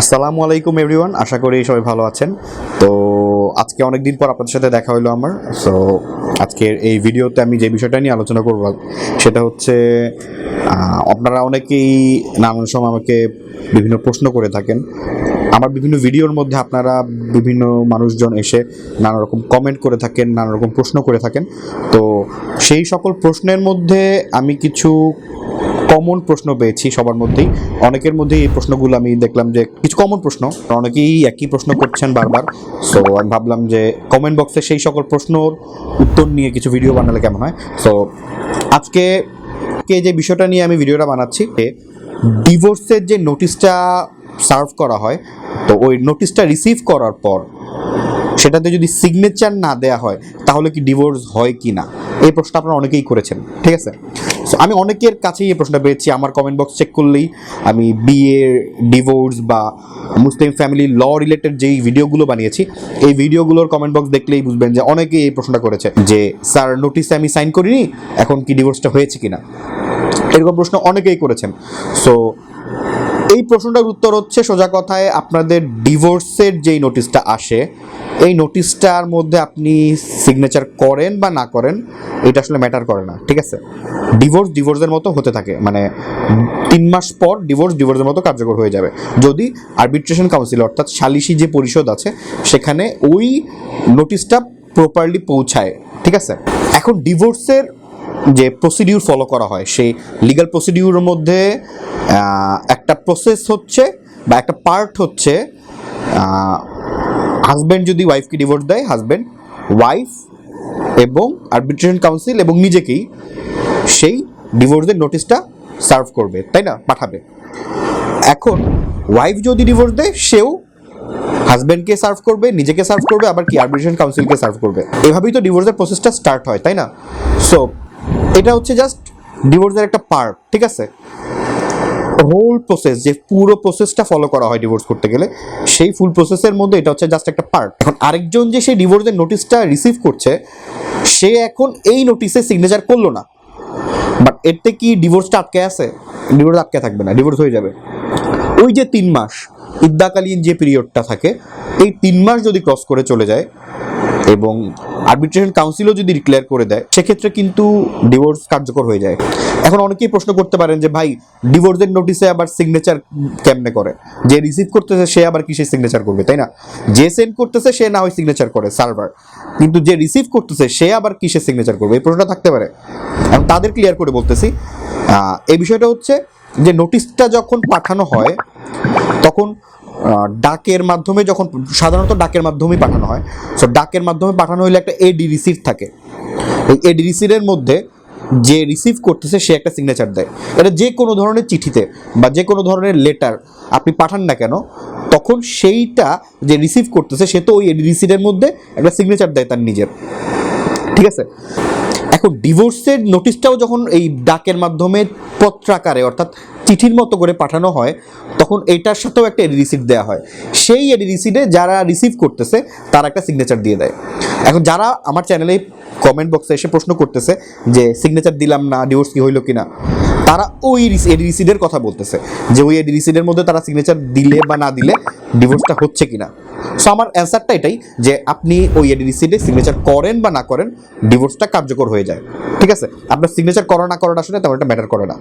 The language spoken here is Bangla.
আসসালামু আলাইকুম এভরিওয়ান আশা করি সবাই ভালো আছেন। তো আজকে অনেক দিন পর আপনাদের সাথে দেখা হলো আমার। সো আজকের এই ভিডিওতে আমি যে বিষয়টা নিয়ে আলোচনা করব, সেটা হচ্ছে আপনারা অনেকেই নানান সময় আমাকে বিভিন্ন প্রশ্ন করে থাকেন। আমার বিভিন্ন ভিডিওর মধ্যে আপনারা বিভিন্ন মানুষজন এসে নানা রকম কমেন্ট করে থাকেন, নানা রকম প্রশ্ন করে থাকেন। তো সেই সকল প্রশ্নের মধ্যে আমি কিছু কমন প্রশ্ন পেয়েছি সবার মধ্যেই। অনেকের মধ্যেই এই প্রশ্নগুলো আমি দেখলাম যে কিছু কমন প্রশ্ন, অনেকেই একই প্রশ্ন করছেন বারবার। সো আমি ভাবলাম যে কমেন্ট বক্সে সেই সকল প্রশ্নর উত্তর নিয়ে কিছু ভিডিও বানালে কেমন হয়? সো আজকে কে যে বিষয়টা নিয়ে আমি ভিডিওটা বানাচ্ছি ডিভোর্সের যে নোটিশটা সার্ভ করা হয়, তো ওই নোটিশটা রিসিভ করার পর সেটাতে যদি সিগনেচার না দেয়া হয়, তাহলে কি ডিভোর্স হয় কি না এই প্রশ্ন আপনারা অনেকেই করেছেন, ঠিক আছে? আমি অনেকের কাছেই এই প্রশ্নটা পেয়েছি। আমার কমেন্ট বক্স চেক করলেই আমি বিয়ে ডিভোর্স বা মুসলিম ফ্যামিলি ল রিলেটেড যেই ভিডিওগুলো বানিয়েছি, এই ভিডিওগুলোর কমেন্ট বক্স দেখলেই বুঝবেন যে অনেকেই এই প্রশ্নটা করেছে যে, স্যার নোটিসে আমি সাইন করিনি, এখন কি ডিভোর্সটা হয়েছে কিনা? এরকম প্রশ্ন অনেকেই করেছেন। সো এই প্রশ্নটার উত্তর হচ্ছে সোজা কথায় আপনাদের ডিভোর্সের যেই নোটিশটা আসে, এই নোটিশটার মধ্যে আপনি সিগনেচার করেন বা না করেন, এটা আসলে ম্যাটার করে না, ঠিক আছে? ডিভোর্স ডিভোর্সের মতো হতে থাকে মানে তিন মাস পর ডিভোর্স ডিভোর্সের মতো কার্যকর হয়ে যাবে। যদি আরবিট্রেশন কাউন্সিল অর্থাৎ সালিসি যে পরিষদ আছে, সেখানে ওই নোটিশটা প্রপারলি পৌঁছায়, ঠিক আছে? এখন ডিভোর্সের যে প্রসিডিউর ফলো করা হয়, সেই লিগাল প্রসিডিউরের মধ্যে একটা প্রসেস হচ্ছে বা একটা পার্ট হচ্ছে হাজব্যান্ড যদি ওয়াইফকে ডিভোর্স দেয় হাজব্যান্ড ওয়াইফ এবং আরবিট্রেশন কাউন্সিল এবং নিজেকেই সেই ডিভোর্সের নোটিশটা সার্ভ করবে, তাই না? পাঠাবে। এখন ওয়াইফ যদি ডিভোর্স দেয়, সেও হাজব্যান্ডকে সার্ভ করবে, নিজেকে সার্ভ করবে, আবার কি আরবিট্রেশন কাউন্সিলকে সার্ভ করবে। এভাবেই তো ডিভোর্সের প্রসেসটা স্টার্ট হয়, তাই না? সো এটা হচ্ছে জাস্ট ডিভোর্সের একটা পার্ট ঠিক আছে? হোল প্রসেস যে পুরো প্রসেসটা ফলো করা হয় ডিভোর্স করতে গেলে, সেই ফুল প্রসেসের মধ্যে এটা হচ্ছে জাস্ট একটা পার্ট এখন আরেকজন যে সেই ডিভোর্সের নোটিশটা রিসিভ করছে, সে এখন এই নোটিশে সিগনেচার করল না। বাট এতে কি ডিভোর্সটা আটকে আছে? ডিভোর্স আটকে থাকবে না ডিভোর্স হয়ে যাবে। ওই যে তিন মাস ইদ্যাকালীন যে পিরিয়ডটা থাকে, এই তিন মাস যদি ক্রস করে চলে যায় এবং আরবিট্রেশন কাউন্সিলও যদি ডিক্লেয়ার করে দেয়, সেক্ষেত্রে কিন্তু ডিভোর্স কার্যকর হয়ে যায়। এখন অনেকেই প্রশ্ন করতে পারেন যে, ভাই ডিভোর্সের নোটিসে আবার সিগনেচার কেমনে করে? যে রিসিভ করতেছে, সে আবার কিসে সিগনেচার করবে? তাই না? যে সেন্ড করতেছে, সে না হয় সিগনেচার করে সার্ভার কিন্তু যে রিসিভ করতেছে, সে আবার কিসে সিগনেচার করবে? এই প্রশ্নটা থাকতে পারে। এখন তাদের ক্লিয়ার করে বলতেছি এই বিষয়টা হচ্ছে যে নোটিশটা যখন পাঠানো হয়, তখন ডাকের মাধ্যমে যখন, সাধারণত ডাকের মাধ্যমেই পাঠানো হয়। সো ডাকের মাধ্যমে পাঠানো হলে একটা এডি রিসিভ থাকে। এই এডি রিসিপ্টের মধ্যে যে রিসিভ করতেছে, সে একটা সিগনেচার দেয়। এটা যে কোনো ধরনের চিঠিতে বা যে কোনো ধরনের লেটার আপনি পাঠান না কেন, তখন সেইটা যে রিসিভ করতেছে, সে তো ওই এডি রিসিপ্টের মধ্যে একটা সিগনেচার দেয় তার নিজের। ঠিক আছে? এখন ডিভোর্সের নোটিশটাও যখন এই ডাকের মাধ্যমে পত্রাকারে, অর্থাৎ চিঠির মতো করে পাঠানো হয়, তখন এটার সাথেও একটা এডি রিসিপ্ট দেওয়া হয়। সেই এডি রিসিপ্টে যারা রিসিভ করতেছে, তারা একটা সিগনেচার দিয়ে দেয়। এখন যারা আমার চ্যানেলে কমেন্ট বক্সে এসে প্রশ্ন করতেছে যে সিগনেচার দিলাম না ডিভোর্স কি হইল কিনা? তারা ওই এডি রিসিডের কথা বলতেছে, যে ওই এডি রিসিডের মধ্যে তারা সিগনেচার দিলে বা না দিলে ডিভোর্সটা হচ্ছে কিনা? সো আমার অ্যান্সারটা এটাই যে, আপনি ওই এডি রিসিডে সিগনেচার করেন বা না করেন ডিভোর্সটা কার্যকর হয়ে যায়। ঠিক আছে? আপনার সিগনেচার করা না করাটা আসলে তেমন একটা ম্যাটার করে না।